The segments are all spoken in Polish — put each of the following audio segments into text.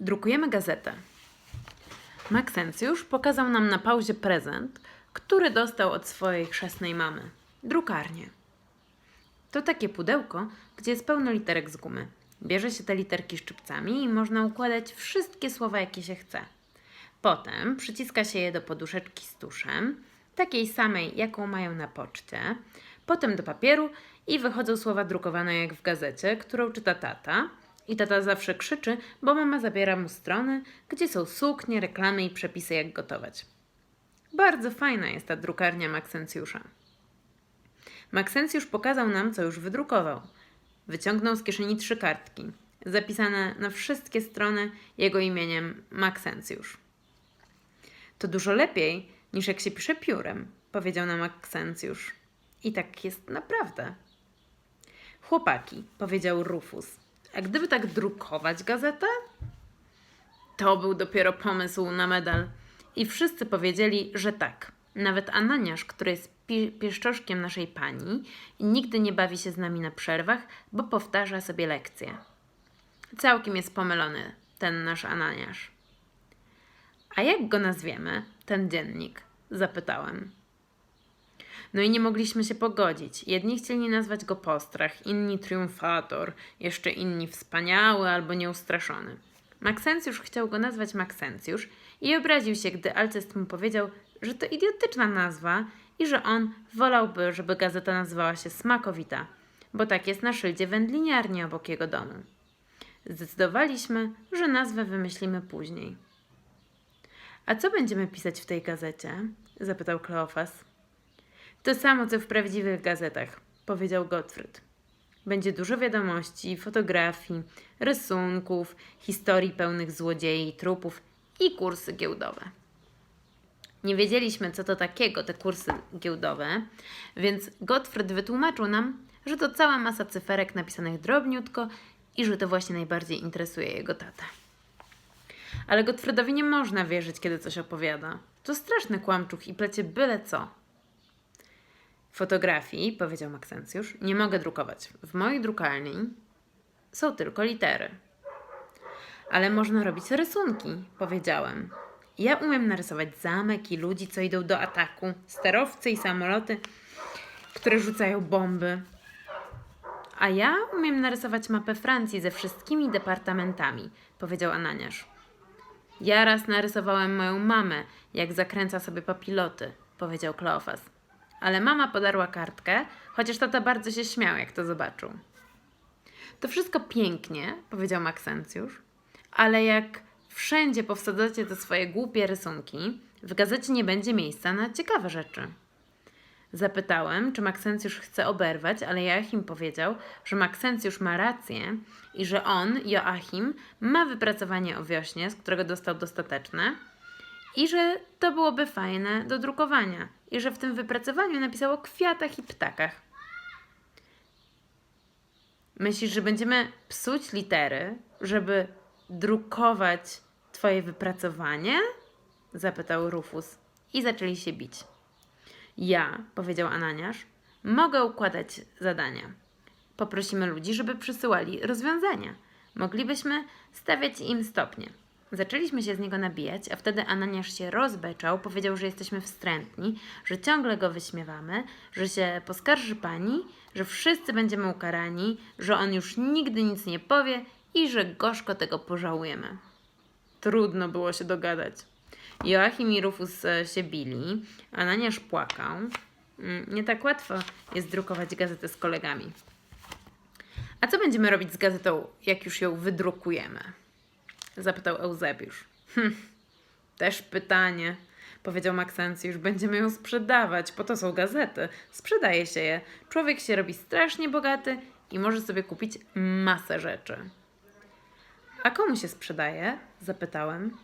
Drukujemy gazetę. Maksencjusz pokazał nam na pauzie prezent, który dostał od swojej chrzestnej mamy. Drukarnię. To takie pudełko, gdzie jest pełno literek z gumy. Bierze się te literki szczypcami i można układać wszystkie słowa, jakie się chce. Potem przyciska się je do poduszeczki z tuszem, takiej samej, jaką mają na poczcie, potem do papieru i wychodzą słowa drukowane jak w gazecie, którą czyta tata. I tata zawsze krzyczy, bo mama zabiera mu strony, gdzie są suknie, reklamy i przepisy, jak gotować. Bardzo fajna jest ta drukarnia Maksencjusza. Maksencjusz pokazał nam, co już wydrukował. Wyciągnął z kieszeni trzy kartki, zapisane na wszystkie strony jego imieniem Maksencjusz. To dużo lepiej, niż jak się pisze piórem, powiedział nam Maksencjusz. I tak jest naprawdę. Chłopaki, powiedział Rufus, a gdyby tak drukować gazetę? To był dopiero pomysł na medal. I wszyscy powiedzieli, że tak. Nawet Ananiasz, który jest pi- pieszczoszkiem naszej pani i nigdy nie bawi się z nami na przerwach, bo powtarza sobie lekcje. Całkiem jest pomylony ten nasz Ananiasz. A jak go nazwiemy, ten dziennik? Zapytałem. No i nie mogliśmy się pogodzić. Jedni chcieli nazwać go postrach, inni triumfator, jeszcze inni wspaniały albo nieustraszony. Maksencjusz chciał go nazwać Maksencjusz i obraził się, gdy Alcest mu powiedział, że to idiotyczna nazwa i że on wolałby, żeby gazeta nazywała się Smakowita, bo tak jest na szyldzie wędliniarni obok jego domu. Zdecydowaliśmy, że nazwę wymyślimy później. A co będziemy pisać w tej gazecie? zapytał Kleofas. To samo, co w prawdziwych gazetach, powiedział Gottfried. Będzie dużo wiadomości, fotografii, rysunków, historii pełnych złodziei trupów i kursy giełdowe. Nie wiedzieliśmy, co to takiego te kursy giełdowe, więc Gottfried wytłumaczył nam, że to cała masa cyferek napisanych drobniutko i że to właśnie najbardziej interesuje jego tatę. Ale Gottfriedowi nie można wierzyć, kiedy coś opowiada. To straszny kłamczuch i plecie byle co. Fotografii, powiedział Maksencjusz, nie mogę drukować. W mojej drukarni są tylko litery. Ale można robić rysunki, powiedziałem. Ja umiem narysować zamek i ludzi, co idą do ataku, sterowce i samoloty, które rzucają bomby. A ja umiem narysować mapę Francji ze wszystkimi departamentami, powiedział Ananiasz. Ja raz narysowałem moją mamę, jak zakręca sobie papiloty, powiedział Kleofas. Ale mama podarła kartkę, chociaż tata bardzo się śmiał, jak to zobaczył. To wszystko pięknie, powiedział Maksencjusz, ale jak wszędzie powsadzacie te swoje głupie rysunki, w gazecie nie będzie miejsca na ciekawe rzeczy. Zapytałem, czy Maksencjusz chce oberwać, ale Joachim powiedział, że Maksencjusz ma rację i że on, Joachim, ma wypracowanie o wiośnie, z którego dostał dostateczne i że to byłoby fajne do drukowania i że w tym wypracowaniu napisał o kwiatach i ptakach. Myślisz, że będziemy psuć litery, żeby drukować twoje wypracowanie? Zapytał Rufus i zaczęli się bić. Ja, powiedział Ananiasz, mogę układać zadania. Poprosimy ludzi, żeby przysyłali rozwiązania. Moglibyśmy stawiać im stopnie. Zaczęliśmy się z niego nabijać, a wtedy Ananiasz się rozbeczał, powiedział, że jesteśmy wstrętni, że ciągle go wyśmiewamy, że się poskarży pani, że wszyscy będziemy ukarani, że on już nigdy nic nie powie i że gorzko tego pożałujemy. Trudno było się dogadać. Joachim i Rufus e, się bili, Ananiasz płakał. Mm, Nie tak łatwo jest drukować gazetę z kolegami. A co będziemy robić z gazetą, jak już ją wydrukujemy? Zapytał Eusebiusz. Hm, też pytanie, powiedział Maksencjusz. Będziemy ją sprzedawać, po to są gazety. Sprzedaje się je. Człowiek się robi strasznie bogaty i może sobie kupić masę rzeczy. A komu się sprzedaje? Zapytałem.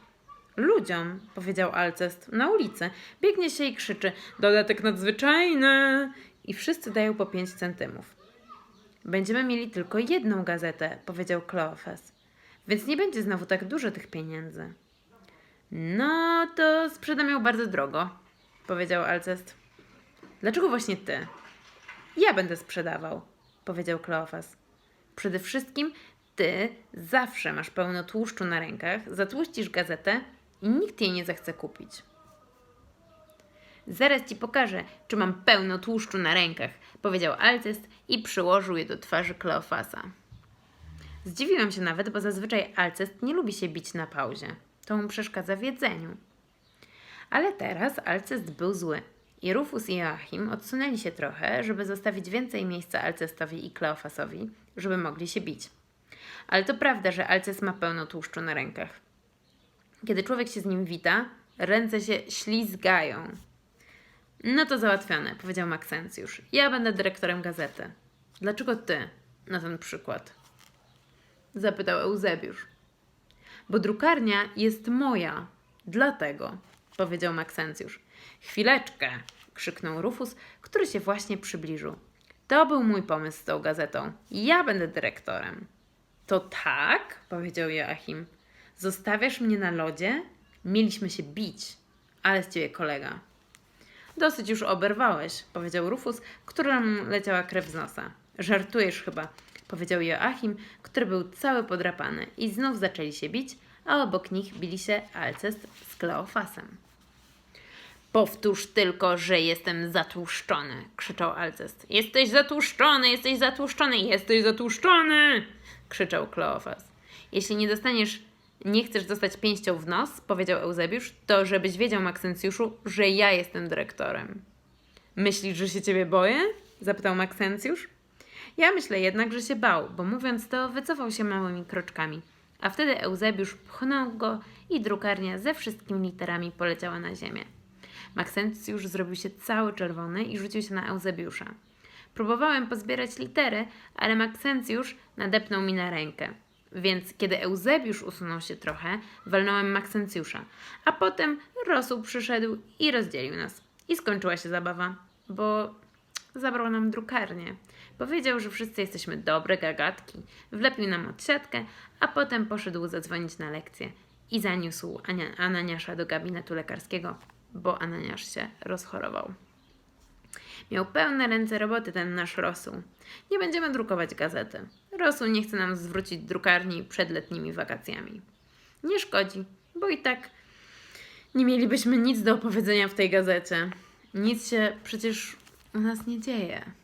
Ludziom, powiedział Alcest, na ulicy. Biegnie się i krzyczy: Dodatek nadzwyczajny! I wszyscy dają po pięć centymów. Będziemy mieli tylko jedną gazetę, powiedział Kleofas. Więc nie będzie znowu tak dużo tych pieniędzy. No, to sprzedam ją bardzo drogo, powiedział Alcest. Dlaczego właśnie ty? Ja będę sprzedawał, powiedział Kleofas. Przede wszystkim ty zawsze masz pełno tłuszczu na rękach, zatłuścisz gazetę i nikt jej nie zechce kupić. Zaraz ci pokażę, czy mam pełno tłuszczu na rękach, powiedział Alcest i przyłożył je do twarzy Kleofasa. Zdziwiłem się nawet, bo zazwyczaj Alcest nie lubi się bić na pauzie. To mu przeszkadza w jedzeniu. Ale teraz Alcest był zły i Rufus i Joachim odsunęli się trochę, żeby zostawić więcej miejsca Alcestowi i Kleofasowi, żeby mogli się bić. Ale to prawda, że Alcest ma pełno tłuszczu na rękach. Kiedy człowiek się z nim wita, ręce się ślizgają. No to załatwione, powiedział Maksencjusz. Ja będę dyrektorem gazety. Dlaczego ty? Na ten przykład. Zapytał Eusebiusz. Bo drukarnia jest moja. Dlatego, powiedział Maksencjusz. Chwileczkę, krzyknął Rufus, który się właśnie przybliżył. To był mój pomysł z tą gazetą. Ja będę dyrektorem. To tak, powiedział Joachim. Zostawiasz mnie na lodzie? Mieliśmy się bić, ale z ciebie kolega. Dosyć już oberwałeś, powiedział Rufus, któremu leciała krew z nosa. Żartujesz chyba, powiedział Joachim, który był cały podrapany i znów zaczęli się bić, a obok nich bili się Alcest z Kleofasem. Powtórz tylko, że jestem zatłuszczony, krzyczał Alcest. Jesteś zatłuszczony, jesteś zatłuszczony, jesteś zatłuszczony, krzyczał Kleofas. Jeśli nie dostaniesz, nie chcesz dostać pięścią w nos, powiedział Eusebiusz, to żebyś wiedział, Maksencjuszu, że ja jestem dyrektorem. Myślisz, że się ciebie boję? zapytał Maksencjusz. Ja myślę jednak, że się bał, bo mówiąc to, wycofał się małymi kroczkami. A wtedy Eusebiusz pchnął go i drukarnia ze wszystkimi literami poleciała na ziemię. Maksencjusz zrobił się cały czerwony i rzucił się na Eusebiusza. Próbowałem pozbierać litery, ale Maksencjusz nadepnął mi na rękę. Więc kiedy Eusebiusz usunął się trochę, walnąłem Maksencjusza, a potem Rosół przyszedł i rozdzielił nas. I skończyła się zabawa, bo zabrał nam drukarnię. Powiedział, że wszyscy jesteśmy dobre gagatki, wlepił nam odsiadkę, a potem poszedł zadzwonić na lekcję i zaniósł Ania- Ananiasza do gabinetu lekarskiego, bo Ananiasz się rozchorował. Miał pełne ręce roboty ten nasz Rosół. Nie będziemy drukować gazety. Rosół nie chce nam zwrócić drukarni przed letnimi wakacjami. Nie szkodzi, bo i tak nie mielibyśmy nic do opowiedzenia w tej gazecie. Nic się przecież u nas nie dzieje.